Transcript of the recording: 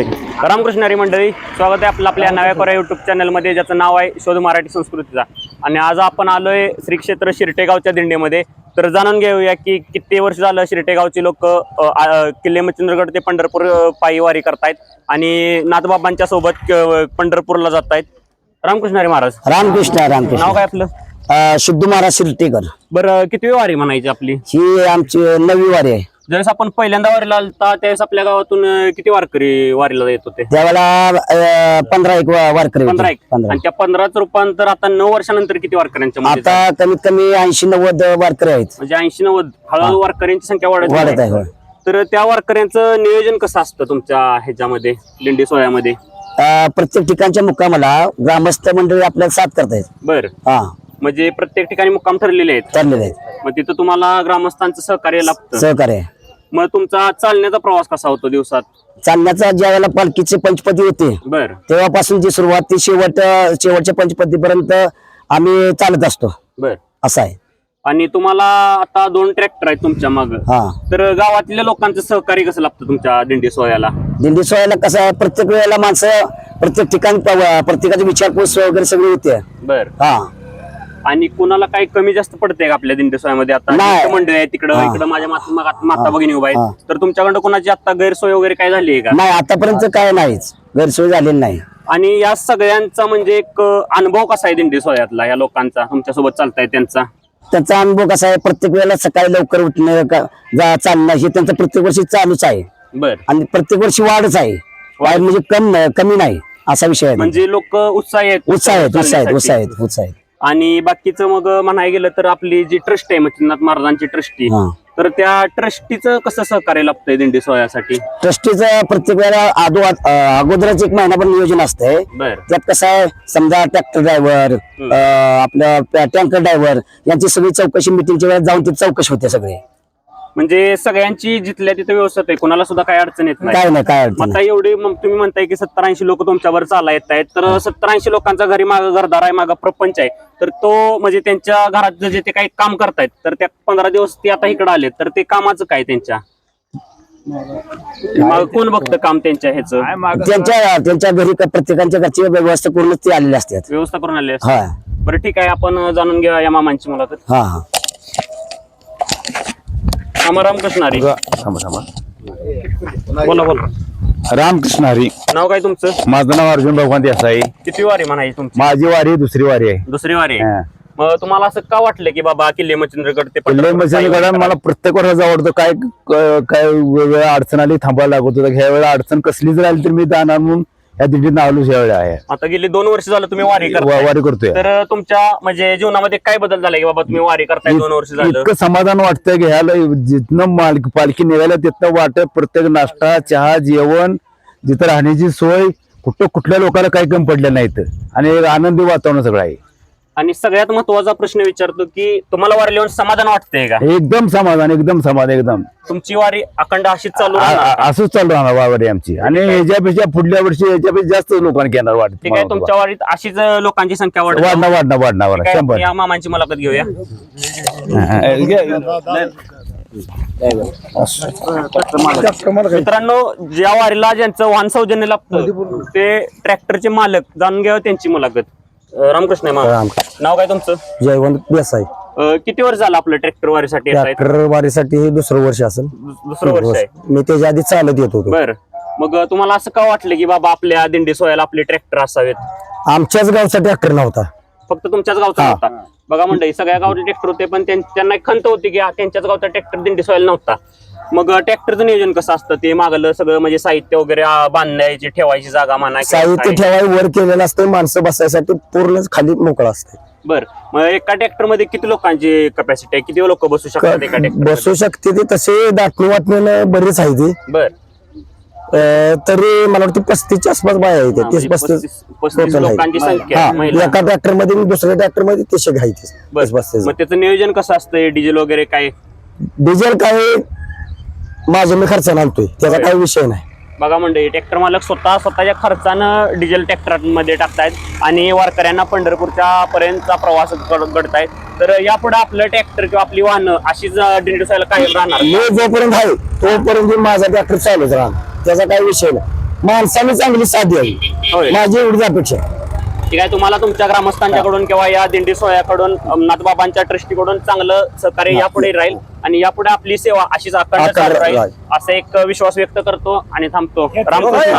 की. रामकृष्ण हरी मंडळी स्वागत आहे आपलं आपल्या नव्या कोऱ्या युट्यूब चॅनलमध्ये ज्याचं नाव आहे शोध मराठी संस्कृतीचा. आणि आज आपण आलोय श्री क्षेत्र शिरटेगावच्या दिंडीमध्ये. तर जाणून घेऊया की किती वर्ष झालं शिरटेगावची लोक किल्ले मच्छिंद्रगड ते पंढरपूर पायी वारी करतायत. आणि नाथबाबांच्या सोबत पंढरपूरला जात आहेत रामकृष्ण हरी महाराज. रामकृष्ण नाव रामकृष्ण काय आपलं? शुद्ध महाराज शिर्टीकर. बरं किती वारी म्हणायची आपली? ही आमची नवी वारी आहे. ज्यावेळेस आपण पहिल्यांदा वारीला आलता त्यावेळेस आपल्या गावातून अ, किती वारकरी वारीला येत होते? त्यावेळेला अं, पंधरा एक वा- वारकरी पंधरा होते एक. पंधरा आणि त्या पंधराचं रूपांतर आता नऊ वर्षानंतर किती वारकऱ्यांच्या मध्ये झालं? आता कमीत कमी ऐंशी नव्वद वारकरी आहेत. म्हणजे ऐंशी नव्वद हळूहळू वारकऱ्यांची संख्या वाढत वाढत आहे. होय. तर त्या वारकऱ्यांचं नियोजन कसं असतं तुमच्या ह्याच्यामध्ये लिंडी सोहळ्यामध्ये? अं, प्रत्येक ठिकाणच्या मुक्कामाला ग्रामस्थ मंडळी आपल्याला साथ करतायत. बर. हा. म्हणजे प्रत्येक ठिकाणी मुक्काम ठरलेले आहेत? चाललेले आहेत. मग तिथं तुम्हाला ग्रामस्थांचं सहकार्य लागतं सहकार्य. मग तुमचा चालण्याचा प्रवास कसा होतो दिवसात? चालण्याचा ज्या वेळेला पालखीचे पंचपती होते बर. तेव्हापासून जी सुरुवात ती शेवट शेवटच्या पंचपतीपर्यंत आम्ही चालत असतो. बर. असं आहे. आणि तुम्हाला आता दोन ट्रॅक्टर आहेत तुमच्या माग. हा. तर गावातल्या लोकांचं सहकार्य कसं लागतं तुमच्या दिंडी सोहळ्याला? दिंडी सोहळ्याला कसं आहे प्रत्येक वेळेला माणसं प्रत्येक ठिकाणी प्रत्येकाची विचारपूस वगैरे सगळी होते. बर. हा. आणि कुणाला काही कमी जास्त पडते का आपल्या दिंडी सोहळ्यामध्ये आता? नाही. इथं मंडळी आहे तिकडं हा. इकडं माझ्या माता माता- माता भगिनी उभा हा. आहेत तर तुमच्याकडं कोणाची आता गैरसोय वगैरे काय झाली आहे का? नाही आतापर्यंत काय नाहीच. गैरसोय झालेली नाही. आणि या सगळ्यांचा म्हणजे एक अ, अनुभव कसा आहे दिंडी सोहळ्यातला या लोकांचा? तुमच्यासोबत चालताय त्यांचा? त्याचा अनुभव कसा आहे? प्रत्येक वेळेला सकाळी लवकर उठणं का- जा चालणं हे त्यांचं प्रत्येक वर्षी चालूच आहे. बर. आणि प्रत्येक वर्षी वाढच आहे. वाढ. म्हणजे कम कमी नाही असा विषय आहे. म्हणजे लोक उत्साही आहेत. उत्साह आहेत उत्साह आहेत चालण्यासाठी. उत्साह आहेत उत्साह आहेत. आणि बाकीचं मग म्हणाय गेलं तर आपली जी ट्रस्ट आहे मच्छिंद्रनाथ महाराजांची ट्रस्टी हा. तर त्या ट्रस्टीचं कसं सहकार्य लागतंय दिंडी सोहळ्यासाठी? ट्रस्टीचं प्रत्येक वेळेला आदो अगोदरच एक महिनाभर नियोजन असतंय. बर. त्यात कसं आहे समजा ट्रॅक्टर ड्रायव्हर आपलं टँकर ड्रायव्हर यांची सगळी चौकशी मिटिंगच्या वेळेस जाऊन ती चौकशी होते सगळे. म्हणजे सगळ्यांची जिथल्या तिथे व्यवस्थित आहे कोणाला सुद्धा काही अडचण येत नाही. काय नाही काय अडचण आता एवढे मग तुम्ही म्हणताय की सत्तर ऐंशी लोक तुमच्यावर चाला येत आहेत तर सत्तर ऐंशी लोकांचा घरी माग घरदार आहे माग प्रपंच आहे तर तो म्हणजे त्यांच्या घरात जे ते काही काम करतायत तर त्या पंधरा दिवस ते आता इकडे आले तर ते कामाचं काय त्यांच्या? मग कोण बघतं काम त्यांच्या ह्याचं. त्यांच्या त्यांच्या घरी का- प्रत्येकांच्या घरची व्यवस्था करूनच ते आलेले असतात. व्यवस्था करून आले हा. बरं ठीक आहे आपण जाणून घेऊया या मामांची मुलाखत. हा हा. मामा रामकृष्ण हरी थांबा थांबा. बोला बोला. रामकृष्ण हरी. नाव काय तुमचं? माझं नाव अर्जुन भगवान देसाई. किती वारी म्हणायची तुमची? माझी वारी दुसरी वारी आहे. दुसरी वारी आहे. हा. मग तुम्हाला असं का वाटलं की बाबा किल्ले मच्छिंद्रगड ते किल्ले पंढरपूर वारी मला प्रत्येक वर्षाचा आवडतो. काय क- काय वेगवेगळ्या अडचण आली थांबायला लागत होतं. ह्या वेळेला अडचण कसलीच राहिली तर मी जाणार म्हणून या दिंडीत नावलूच ह्या वेळेला आहे. आता गेली दोन वर्ष झालं तुम्ही वारी करताय. वारी करतोय. तर तुमच्या म्हणजे जीवनामध्ये काय बदल झालाय की बाबा तुम्ही वारी करताय दोन वर्ष झालं? इतकं समाधान वाटतंय की ह्याला जिथनं मालकी पालखी निघायला तिथनं वाटत प्रत्येक नाश्ता चहा जेवण जिथं राहण्याची सोय कुठं कुठल्या लोकांना काही कमी पडलं नाही इथं आणि एक आनंदी वातावरण सगळं आहे. आणि सगळ्यात महत्त्वाचा प्रश्न विचारतो की तुम्हाला वारी लिहून समाधान वाटतंय का? एकदम समाधान एकदम समाधान एकदम. तुमची वारी अखंड अशीच चालू राहणार आ-? असंच चालू राहणार वावडी आमची. आणि ह्याच्यापेक्षा पुढल्या वर्षी ह्याच्यापेक्षा जास्त लोकांना घेणार वाटत ठीक आहे तुमच्या वारीत अशीच लोकांची संख्या वाढत वाढणार वाढणार वाढणार आहे, शंभर. या मामांची मुलाखत घेऊया. मित्रांनो ज्या वारीला ज्यांचं वाहन सौजन्य लागतं ते ट्रॅक्टरचे मालक जाणून घ्यावं त्यांची मुलाखत. अं, रामकृष्ण आहे मामा. नाव काय तुमचं? जयवंत देसाई. अं, किती वर्ष झालं आपलं ट्रॅक्टर वारीसाठी येत आहे? ट्रॅक्टर वारीसाठी हे दुसरं वर्ष असेल. दुस- दुसरं वर्ष आहे. मी त्याच्या आधी चालत येत होतो. बर. मग अं, तुम्हाला असं का वाटलं की बाबा आपल्या दिंडी सोयाला आपले ट्रॅक्टर असावेत? आमच्याच गावचा ट्रॅक्टर नव्हता. फक्त तुमच्याच गावचा नव्हता? बघा मंडळी सगळ्या गावचे ट्रॅक्टर होते पण त्यां- त्यांना एक खंत होती की हा, त्यांच्याच गावचा ट्रॅक्टर दिंडी सोयाला नव्हता. मग ट्रॅक्टरचं नियोजन कसं असतं? ते मागलं सगळं म्हणजे साहित्य वगैरे बांधायची ठेवायची जागा म्हणा साहित्य. ठेवाय वर केलेलं असतं माणसं बसायसाठी पूर्ण खाली मोकळा असते बर. मग एका ट्रॅक्टरमध्ये किती लोकांची कपॅसिटी आहे? किती लोक बसू शकतात एका ट्रॅक्टर बसू शकते ते तसे दाटणी वाटणं बरेच आहे ते. बर. तरी मला वाटतं पस्तीसच्या आसपास बाय आहे ते हा, तीस म्हणजे पस्तीस आहे. लोकांची संख्या आहे, महिला. एका ट्रॅक्टरमध्ये आणि दुसऱ्या ट्रॅक्टरमध्ये तसे घायचे बर. तीस पस्तीस. मग त्याचं नियोजन कसं असतं? डिझेल वगैरे काय? डिझेल काय? माझ्या मी खर्चाने आणतोय. त्याचा काही विषय नाही. बघा म्हणजे ट्रॅक्टर मालक स्वतः स्वतःच्या खर्चानं डिझेल ट्रॅक्टरमध्ये टाकतायत आणि वारकऱ्यांना पंढरपूरच्या पर्यंतचा प्रवास घड- घडतायत. तर यापुढे आपलं ट्रॅक्टर किंवा आपली वाहनं अशीच दिवसाला कायम राहणार? मी जोपर्यंत आहे तोपर्यंत माझा ट्रॅक्टर चालूच राहणार. त्याचा काही विषय नाही. माणसाने चांगली द्यावी. होय. माझी एवढीच अपेक्षा आहे. ठीक आहे तुम्हाला तुमच्या ग्रामस्थांच्याकडून किंवा या दिंडी सोहळ्याकडून नाथबाबांच्या ट्रस्टीकडून चांगलं सहकार्य यापुढे राहील आणि यापुढे आपली सेवा अशीच अखंड चालू राहील. असा एक विश्वास व्यक्त करतो आणि थांबतो रामकृष्ण.